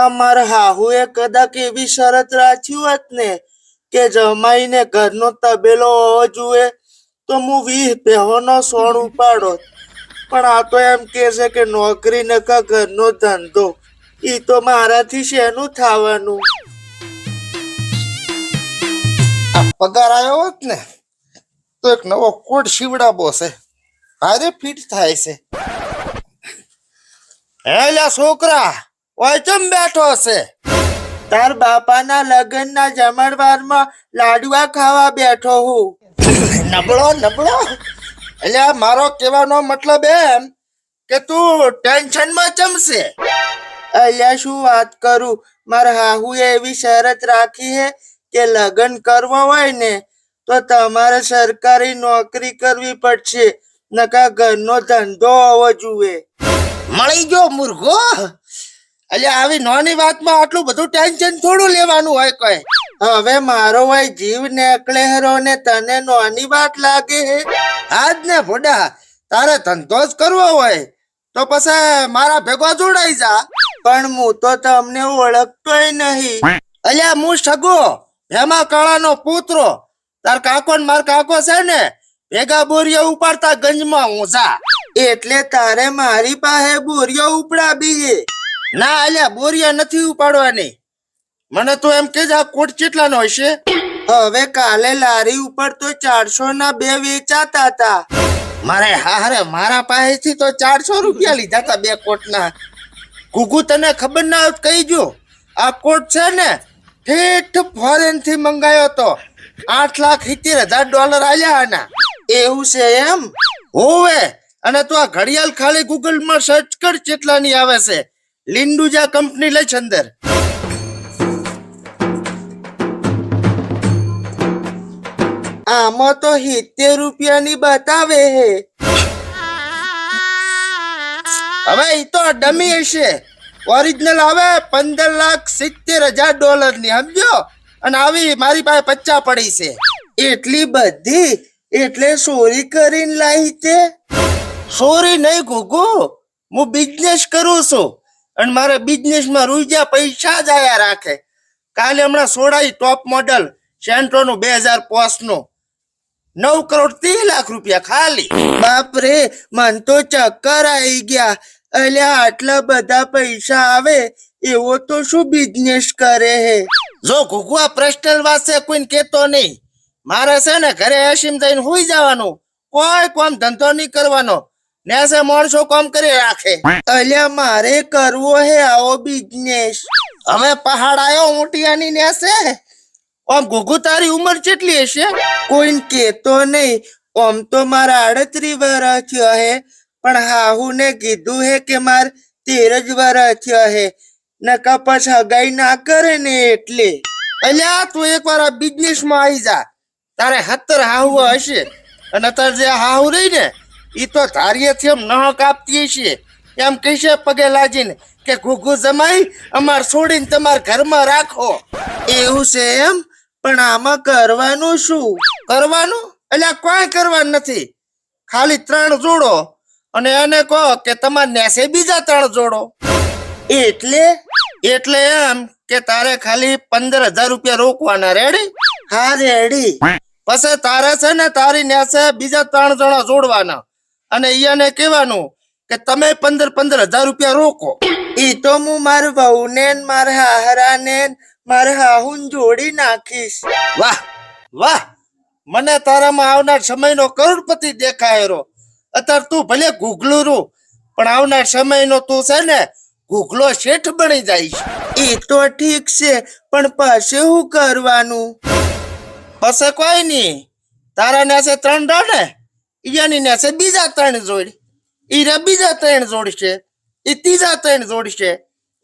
અમારા હાહુએ કદાચ એવી શરત રાખી હોત ને કે જમાઈને ઘરનો તબેલો હોવો જોઈએ, તો હું વીસ પહેવાનો સોણ ઉપાડો. પણ આ તો એમ કે છે કે નોકરી નકા ઘરનો ધંધો એ તો મારાથી શેનું થવાનું? પગાર આવ્યો હોત ને, તો એક નવો કોટ શીવડાવો છે. હારે ફિટ થાય છે. હે લ્યા છોકરા! ઓય બેઠો છે? તાર બાપાના લગ્નના જમણવારમાં લાડવા ખાવા બેઠો હું. નબળો નબળો. એટલે મારો કહેવાનો મતલબ એમ કે તું ટેન્શનમાં ચમશે અલ્યા શું વાત કરું? મારા હાહુએ એવી શરત રાખી હે કે લગ્ન કરવા હોય ને તો તમારે સરકારી નોકરી કરવી પડશે. નકા ઘરનો ધંધો હોવો જોઈએ. મળી ગયો મુર્ગો. એટલે આવી નાની વાતમાં આટલું બધું ટેન્શન થોડું લેવાનું હોય કોઈ. હવે મારો ભાઈ જીવ ને હરો ને તને નાની વાત લાગે આજ ને ભોડા, તારે ધંધો જ કરવો હોય. તો પછી મારા ભેગો જોડાઈ જા. પણ હું તો તમને ઓળખતોય નહીં. અલ્યા, હું સગો, હેમા કાળાનો પુત્રો. તાર કાકો ને માર કાકો છે ને, ભેગા બોરિયો ઉપાડતા ગંજમાં હું જા. એટલે તારે મારી પાસે બોરિયો ઉપડાવી ના, અલ્યા, બોરિયા નથી ઉપાડવાની. મને તો એમ કે આ કોટ કેટલાનો હશે? હવે કાલે લારી ઉપર તો ચારસો ના બે વેચાતા હતા. મારે હારે મારા પાસેથી તો ચારસો રૂપિયા લીધા હતા બે કોટના. ગુગુ તને ખબર ના હોત, કહી જો આ કોટ છે ને, ઠેઠ ફોરેનથી મંગાયો તો આઠ લાખ સિત્તેર હજાર ડોલર આવ્યા આના. એવું છે એમ? હોવે. અને તું આ ઘડિયાળ ખાલી ગૂગલમાં સર્ચ કર, કેટલાની આવે છે. લિંડુજા કંપની લઈ છે અંદર. આમાં તો સિત્તેર રૂપિયાની બતાવે હે. હવે એ તો ડમી હશે. ઓરિજિનલ આવે પંદર લાખ સિત્તેર હજાર ડોલરની સમજો? અને આવી મારી પાસે પચ્ચા પડી છે. એટલી બધી? એટલે ચોરી કરીને લાવી તે સોરી નહીં ગુગુ હું બિઝનેસ કરું છું. અને મારા બિઝનેસમાં માં પૈસા જ આયા રાખે. કાલે હમણાં સોડાઈ ટોપ મોડલ સેન્ટ્રો નું બે હજાર પોસનું નવ કરોડ ત્રીસ લાખ રૂપિયા ખાલી. બાપરે, મન તો ચક્કર આવી ગયા. અલ્યા, આટલા બધા પૈસા આવે, એવો તો શું બિઝનેસ કરે હે? જો ઘુઘુ પ્રશ્નલ પર્સનલ છે, કોઈને કેતો નહીં. મારે છે ને ઘરે એસીમ જઈને હોઈ જવાનું. કોઈ કોમ ધંધો નહીં કરવાનો. નેસે માણસો કામ કરી રાખે. અલ્યા મારે કરવો હે આવો બિઝનેસ હવે પહાડ આયો ઊંટિયાની નેસે આમ ઘુઘુ તારી ઉંમર કેટલી હશે? કોઈને કેતો નહીં. ઓમ તો મારા આડત્રી વર્ષ થયો હે પણ હાહુ ને કીધું હે કે માર તેર જ વર્ષ થયો હે નકા પછી હગાઈ ના કરે ને એટલે. અલ્યા તું એકવાર આ બિઝનેસમાં આવી જા. તારે હતર હાહુ હશે. અને તાર જે હાહુ રહી ને ઈ તો ધારીએથી એમ ન કાપતી છીએ એમ કહેશે પગે લાજીને કે ઘૂઘુ જમાઈ અમાર છોડીને તમારા ઘરમાં રાખો. એવું છે એમ? પણ આમાં કરવાનું શું? કરવાનું? એટલે કોઈ કરવાનું નથી. ખાલી ત્રણ જોડો. અને એને કહો કે તમારે નેસે બીજા ત્રણ જોડો. એટલે? એટલે એમ કે તારે ખાલી પંદર હજાર રૂપિયા રોકવાના. રેડી હા રેડી પછી તારે છે ને તારી નેસે બીજા ત્રણ જણા જોડવાના. અને ઈયાને કહેવાનું કે તમે પંદર પંદર હજાર રૂપિયા રોકો. ઈ તો હું માર વહુ ને મારા હાહરાને ને મારા હાહુન જોડી નાખીશ. વાહ વાહ. મને તારામાં આવનાર સમયનો કરોડપતિ દેખાયેરો અત્યારે તું ભલે ગુગલું રૂ પણ આવનાર સમયનો તું છે ને ગુગલો શેઠ બની જાય એ તો ઠીક છે પણ પાસે શું કરવાનું? પછી કોઈ નહીં. તારા નેસે ત્રણ રહો ને ઈયાની નેસે બીજા ત્રણ જોડ. ઈરે બીજા ત્રણ જોડશે એ ત્રીજા ત્રણ જોડશે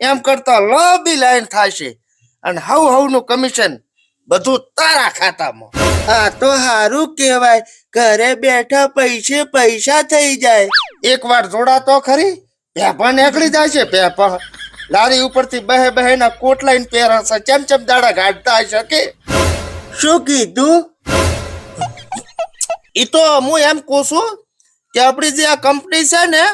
એમ કરતા લાંબી લાઈન થશે. અને હવ હવનું કમિશન બધું તારા ખાતામાં. આ તો સારું કેવાય ઘરે બેઠા પૈસે પૈસા થઈ જાય. એક વાર જોડાતો ખરી પેપા નીકળી જાય છે પેપા લારી ઉપરથી બહે બહે ના કોટ લાઈન પહેરશે ચમ ચમ દાડા ગાઢતા શકે શું કીધું? ઈ તો હું એમ કહું છું કે આપણી જે આ કંપની છે ને,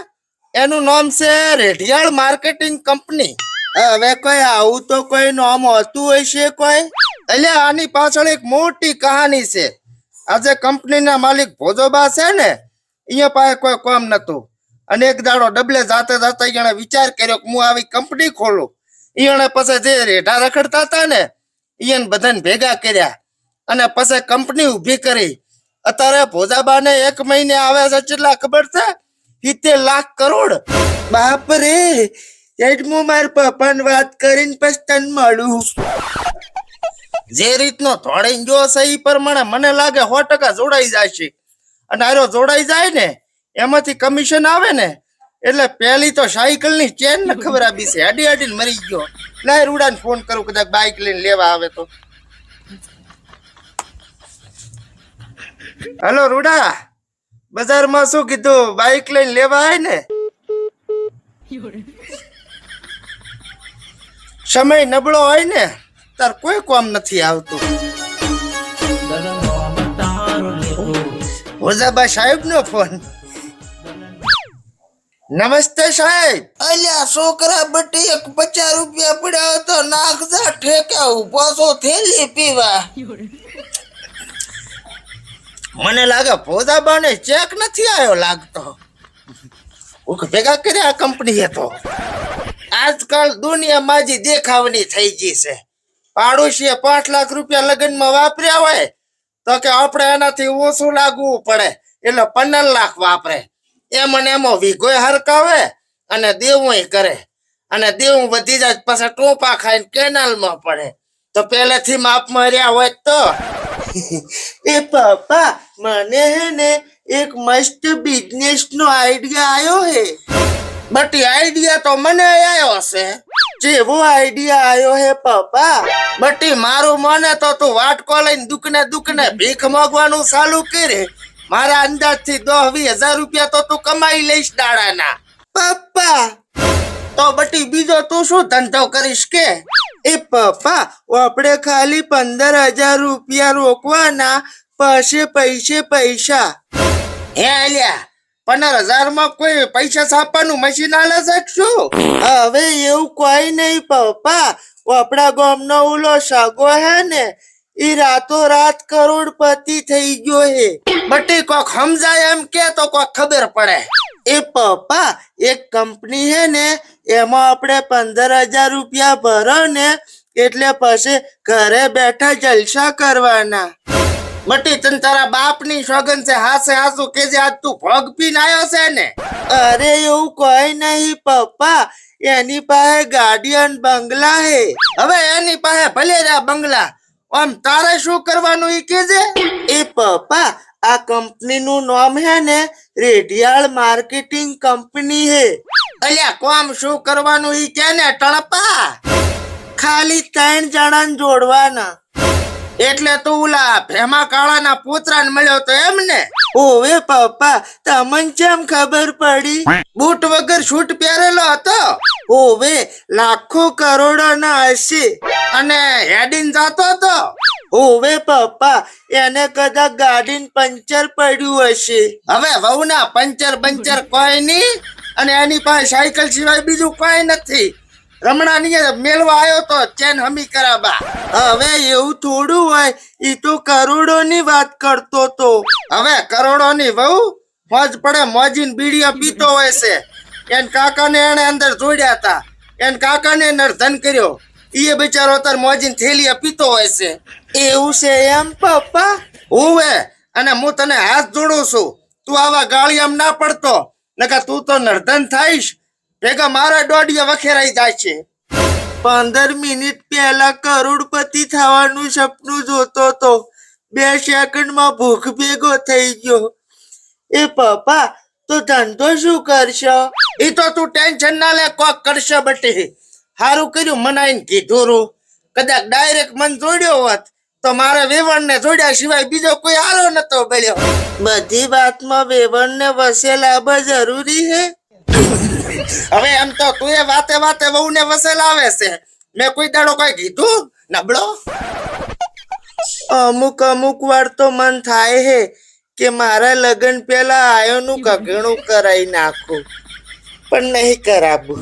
એનું નામ છે રેઢિયાળ માર્કેટિંગ કંપની હવે કોઈ આવું તો કોઈ નામ હોય હશે કોઈ. એટલે આની પાછળ એક મોટી કહાની છે. આજે કંપનીના માલિક ભોજોબા છે ને અહીંયા પાસે કોઈ કામ નતું. અને એક દાડો ડબલે જાતે જાતે એને વિચાર કર્યો કે હું આવી કંપની ખોલું. એને પછી જે રેઢા રખડતા હતા ને એને બધાને ભેગા કર્યા. અને પછી કંપની ઊભી કરી. અત્યારે ભોજાબાને એક મહિને આવે છે કેટલા ખબર છે? સિત્તેર લાખ કરોડ. બાપ રે હું મારા પપ્પાને વાત કરીને પછી મળું. જે રીતનો ધોળાઈ જો છે એ પ્રમાણે મને લાગે સો ટકા જોડાઈ જાય છે અને આરો જોડાઈ જાય ને, એમાંથી કમિશન આવે ને, એટલે પેલી તો સાયકલની ચેન ને ખબર આપી છે અડી અડીને મરી ગયો. લાય રૂડાને ફોન કરું, કદાચ બાઇક લઈને લેવા આવે તો. હેલો, રૂડા. બજારમાં શું કીધું? બાઈક લઈને લેવા આવે ને? સમય નબળો હોય ને, તાર કોઈ કામ નથી આવતું. ઓઝાભાઈ સાહેબ નો ફોન. નમસ્તે સાહેબ. અલ્યા, છોકરા બટી એક પચાસ રૂપિયા પડ્યા તો નાખજા ઠેકા ઊભો છો, થેલી પીવા. મને લાગે ફોજાબાને ચેક નથી આવ્યો લાગતો. ઉખ ભેગા કર્યા કંપનીએ તો. આજકાલ દુનિયામાં માજી દેખાવની થઈ ગઈ છે. પાડોશીએ પાંચ લાખ રૂપિયા લગ્નમાં વાપર્યા હોય તો કે આપણે એનાથી ઓછું લાગવું પડે. એટલે પંદર લાખ વાપરે. એમ અને એમાં વીઘોય હરકાવે અને દેવું કરે. અને દેવું વધી જાય પછી ટોપા ખાઈને કેનાલમાં પડે. તો પહેલેથી માપ માર્યા હોય તો એ પપ્પા, મને હે ને એક મસ્ત બિઝનેસ નો આઈડિયા આવ્યો હે. બટી આઈડિયા તો મને આવ્યો હશે. જેવો આઈડિયા આવ્યો હે પપ્પા. બટી મારું મને તો તું વાટકો લઈને દુકને દુકને ભીખ માંગવાનું ચાલુ કરે. મારા અંદાજથી દસ વીસ હજાર રૂપિયા તો તું કમાઈ લઈશ દાડાના. પપ્પા, તો બટી બીજો તું શું ધંધો કરીશ કે? એ પપ્પા આપણે ખાલી પંદર હજાર રૂપિયા રોકવાના પછી પૈસે પૈસા. હે અલ્યા પંદર હજારમાં કોઈ પૈસા છાપવાનું મશીન આલે શકશું હવે એવું કોઈ નહીં પપ્પા આપણા ગામનો ઉલો સગો હે ને એ રાતો રાત કરોડપતિ થઈ ગયો હે. બટી કોક સમજાય એમ કે તો કોક ખબર પડે. એ પપ્પા, એક કંપની હે ને, એમાં આપણે પંદર હજાર રૂપિયા ભરો ને એટલે પછી ઘરે બેઠા જલસા કરવાના. બટી તન તારા બાપની સોગન છે, હાસે હાસુ કે જે આજ તું ભોગ પીન આવ્યો છે ને? અરે, એવું કોઈ નહીં પપ્પા, એની પાસે ગાર્ડિયન બંગલા હે હવે એની પાસે ભલે રહ્યા બંગલા. આમ તારે શું કરવાનું ઈ કેજે એ પપ્પા આ કંપનીનું નામ હે ને રેડિયાળ માર્કેટિંગ કંપની હે. અલ્યા કોમ શું કરવાનું? ઈ કે ને ટળપા ખાલી ત્રણ જણાને જોડવાના. એટલે તો ઓલા ભેમા કાળાના પુત્રાને મળ્યો તો એમ ને? ઓવે પપ્પા, તમને કેમ ખબર પડી, બૂટ વગર શૂટ પહેરેલો હતો? ઓવે, લાખો કરોડોના હશે. અને હેડીન જાતો હતો? ઓવે પપ્પા એને કદાચ ગાડી પંચર પડ્યું હશે. હવે વહુ ના પંચર બંચર કોઈ નહીં અને એની પાસે સાયકલ સિવાય બીજું કોઈ નથી. રમણાની મેળવા આવ્યો તો ચેન હમી કરાબા. હવે એવું થોડું હોય એ તો કરોડોની વાત કરતો તો. હવે કરોડો ની વહુ મોજ પડે મોજીન બીડીઓ પીતો હોય છે. એન કાકાને એને અંદર જોડ્યા હતા. એન કાકાને નર્ધન કર્યો. ઈ બિચારો તાર મોજીન થેલીએ પીતો હોય છે. એવું છે એમ? પપ્પા? હોવે. અને હું તને હાથ જોડું છું. તું આવા ગાળિયામ ના પડતો. નકા તું તો નર્ધન થઈશ. ભેગા મારા દોડિયા વખેરાઈ જાય છે. પંદર મિનિટ પહેલા કરોડપતિ થવાનું સપનું જોતો તો બે સેકન્ડમાં ભૂખ ભેગો થઈ ગયો. એ પપ્પા તો ધંધો શું કરશો? એ તો તું ટેન્શન ના લે કોક કરશે બટી. હારું કર્યું, મનાઈને કીધું રૂ. કદાચ ડાયરેક્ટ મન જોડ્યો હોત, તો મારા વેવણ ને જોડ્યા સિવાય બીજો કોઈ આરો નતો બળ્યો બધી વાતમાં વેવણને વસેલા બ જરૂરી હે. હવે એમ તો તું એ વાતે વાતે બહુ ને વસેલ આવે છે. મેં કોઈ દાડો કઈ કીધું? નબળો? અમુક અમુક વાર તો મન થાય હે કે મારા લગ્ન પહેલા આયોનું કગણું કરાઈ નાખું. પણ નહીં કરાવું